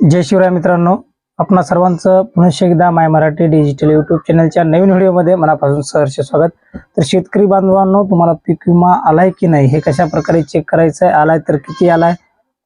जय शिवराय मित्रांनो. आपणा सर्वांचं पुनश्च एकदा माय मराठी डिजिटल युट्यूब चॅनलच्या नवीन व्हिडिओमध्ये मनापासून सहर्ष स्वागत. तर शेतकरी बांधवांनो तुम्हाला पीक विमा आलाय की नाही हे कशा प्रकारे चेक करायचं आहे आलाय तर किती आलाय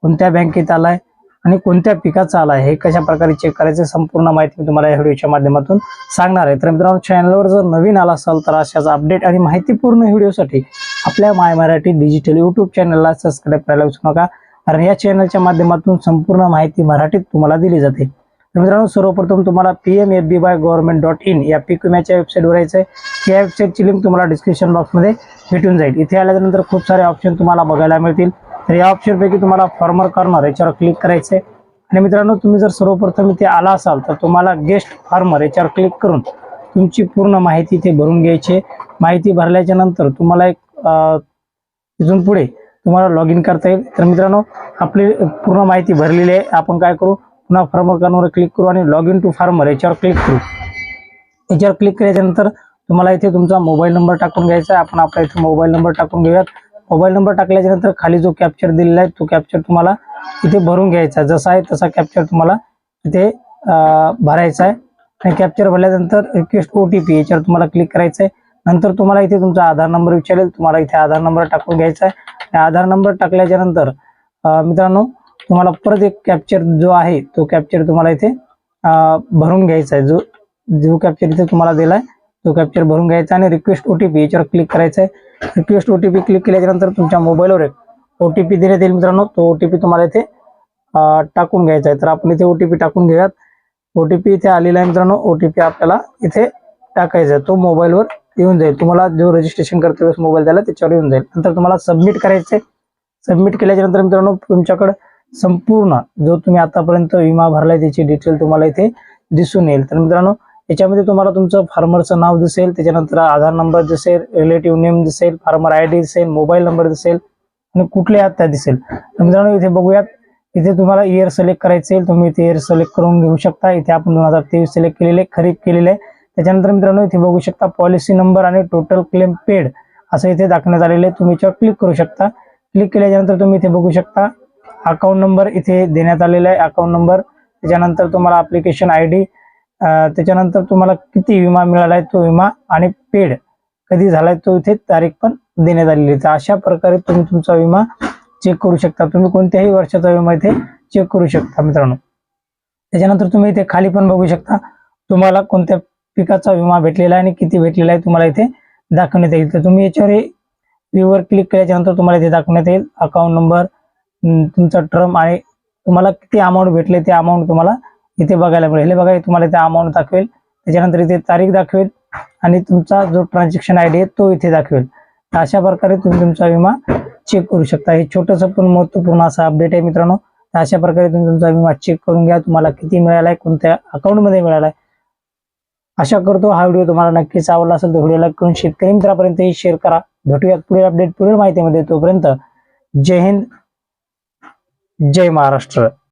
कोणत्या बँकेत आलाय आणि कोणत्या पिकाचा आलाय हे कशा प्रकारे चेक करायचं संपूर्ण माहिती मी तुम्हाला या व्हिडिओच्या माध्यमातून सांगणार आहे. तर मित्रांनो चॅनलवर जर नवीन आला असाल तर अशाच अपडेट आणि माहितीपूर्ण व्हिडिओसाठी आपल्या माय मराठी डिजिटल युट्यूब चॅनलला सबस्क्राईब करायला विसरू नका. कारण या चॅनलच्या माध्यमातून संपूर्ण माहिती मराठीत तुम्हाला दिली जाते. तर मित्रांनो सर्वप्रथम तुम्हाला P M F B Y government dot in या पीक विम्याच्या वेबसाईटवर यायचं आहे या वेबसाईटची लिंक तुम्हाला डिस्क्रिप्शन बॉक्समध्ये भेटून जाईल. इथे आल्यानंतर खूप सारे ऑप्शन तुम्हाला बघायला मिळतील. तर या ऑप्शनपैकी तुम्हाला फॉर्मर कॉर्नर याच्यावर क्लिक करायचं आहे आणि मित्रांनो तुम्ही जर सर्वप्रथम इथे आला असाल तर तुम्हाला गेस्ट फार्मर याच्यावर क्लिक करून तुमची पूर्ण माहिती इथे भरून घ्यायची माहिती भरल्याच्या नंतर तुम्हाला एक इथून पुढे तुम्हाला लॉग इन करता येईल. तर मित्रांनो आपली पूर्ण माहिती भरलेली आहे. आपण काय करू? पुन्हा फार्मर कार्डवर क्लिक करू आणि लॉग इन टू फार्मर याच्यावर क्लिक करू. याच्यावर क्लिक केल्याच्यानंतर तुम्हाला इथे तुमचा मोबाईल नंबर टाकून घ्यायचा आहे. आपण आपला इथे मोबाईल नंबर टाकून घेऊयात. मोबाईल नंबर टाकल्याच्यानंतर खाली जो कॅप्चर दिलेला आहे तो कॅप्चर तुम्हाला इथे भरून घ्यायचा आहे. जसा आहे तसा कॅप्चर तुम्हाला इथे भरायचा आहे. आणि कॅप्चर भरल्यानंतर रिक्वेस्ट ओ टी पी याच्यावर तुम्हाला क्लिक करायचं आहे. नंतर तुम्हाला इथे तुमचा आधार नंबर विचारेल तुम्हाला इथे आधार नंबर टाकून घ्यायचा आहे. आणि आधार नंबर टाकल्याच्या नंतर मित्रांनो तुम्हाला परत एक कॅप्चर जो आहे तो कॅप्चर तुम्हाला इथे भरून घ्यायचा आहे. जो जो कॅप्चर इथे तुम्हाला दिलाय तो कॅप्चर भरून घ्यायचा आणि रिक्वेस्ट ओटीपी याच्यावर क्लिक करायचा आहे. रिक्वेस्ट ओटीपी क्लिक केल्याच्यानंतर तुमच्या मोबाईलवर एक ओ टी पी देण्यात येईल मित्रांनो. तो ओ टी पी तुम्हाला इथे टाकून घ्यायचा आहे. तर आपण इथे ओ टी पी टाकून घेऊयात. ओटीपी इथे आलेला आहे मित्रांनो. ओ टी पी आपल्याला इथे टाकायचा आहे. तो मोबाईलवर येऊन जाईल. तुम्हाला जो रजिस्ट्रेशन करते वेळेस मोबाईल द्यायला त्याच्यावर येऊन जाईल. नंतर तुम्हाला सबमिट करायचं आहे सबमिट केल्याच्यानंतर मित्रांनो तुमच्याकडे संपूर्ण जो तुम्ही आतापर्यंत विमा भरलाय त्याची डिटेल तुम्हाला इथे दिसून येईल. तर मित्रांनो याच्यामध्ये तुम्हाला तुमचं फार्मरचं नाव दिसेल. त्याच्यानंतर आधार नंबर दिसेल रिलेटिव्ह नेम दिसेल फार्मर आय डी दिसेल मोबाईल नंबर दिसेल आणि कुठले आहात त्या दिसेल. तर मित्रांनो इथे बघूयात. इथे तुम्हाला इयर सिलेक्ट करायचं तुम्ही इथे इयर सिलेक्ट करून घेऊ शकता. इथे आपण दोन हजार तेवीस सिलेक्ट केलेले खरीप केलेले. आहे त्याच्यानंतर मित्रांनो इथे बघू शकता पॉलिसी नंबर आणि टोटल क्लेम पेड असं इथे दाखवण्यात आलेलं आहे. तुम्ही याच्यावर क्लिक करू शकता. क्लिक केल्याच्यानंतर तुम्ही इथे बघू शकता अकाउंट नंबर इथे देण्यात आलेला आहे. अकाउंट नंबर त्याच्यानंतर तुम्हाला अप्लिकेशन आय डी त्याच्यानंतर तुम्हाला किती विमा मिळाला आहे तो विमा आणि पेड कधी झालाय तो इथे तारीख पण देण्यात आलेली आहे. तर अशा प्रकारे तुम्ही तुमचा विमा चेक करू शकता. तुम्ही कोणत्याही वर्षाचा विमा इथे चेक करू शकता मित्रांनो. त्याच्यानंतर तुम्ही इथे खाली पण बघू शकता तुम्हाला कोणत्या पिकाचा विमा भेटलेला आहे आणि किती भेटलेला आहे तुम्हाला इथे दाखवण्यात येईल. तर तुम्ही याच्यावर व्ह्यूवर क्लिक केल्याच्यानंतर तुम्हाला इथे दाखवण्यात येईल. अकाउंट नंबर तुमचा टर्म आणि तुम्हाला किती अमाऊंट भेटले ते अमाऊंट तुम्हाला इथे बघायला मिळेल. हे बघा तुम्हाला इथे अमाऊंट दाखवेल. त्याच्यानंतर इथे तारीख दाखवेल आणि तुमचा जो ट्रान्झॅक्शन आय डी आहे तो इथे दाखवेल. तर अशा प्रकारे तुम्ही तुमचा विमा चेक करू शकता. हे छोटंसं पण महत्त्वपूर्ण असा अपडेट आहे मित्रांनो. तर अशा प्रकारे तुम्ही तुमचा विमा चेक करून घ्या. तुम्हाला किती मिळालाय कोणत्या अकाउंटमध्ये मिळालाय आशा करतो हा व्हिडिओ तुम्हाला नक्कीच आवडला असेल तर व्हिडिओ लाईक करून शेतकरी मित्रापर्यंतही शेअर करा. भेटूयात पुढील अपडेट पुढील माहितीमध्ये तोपर्यंत जय हिंद जय महाराष्ट्र.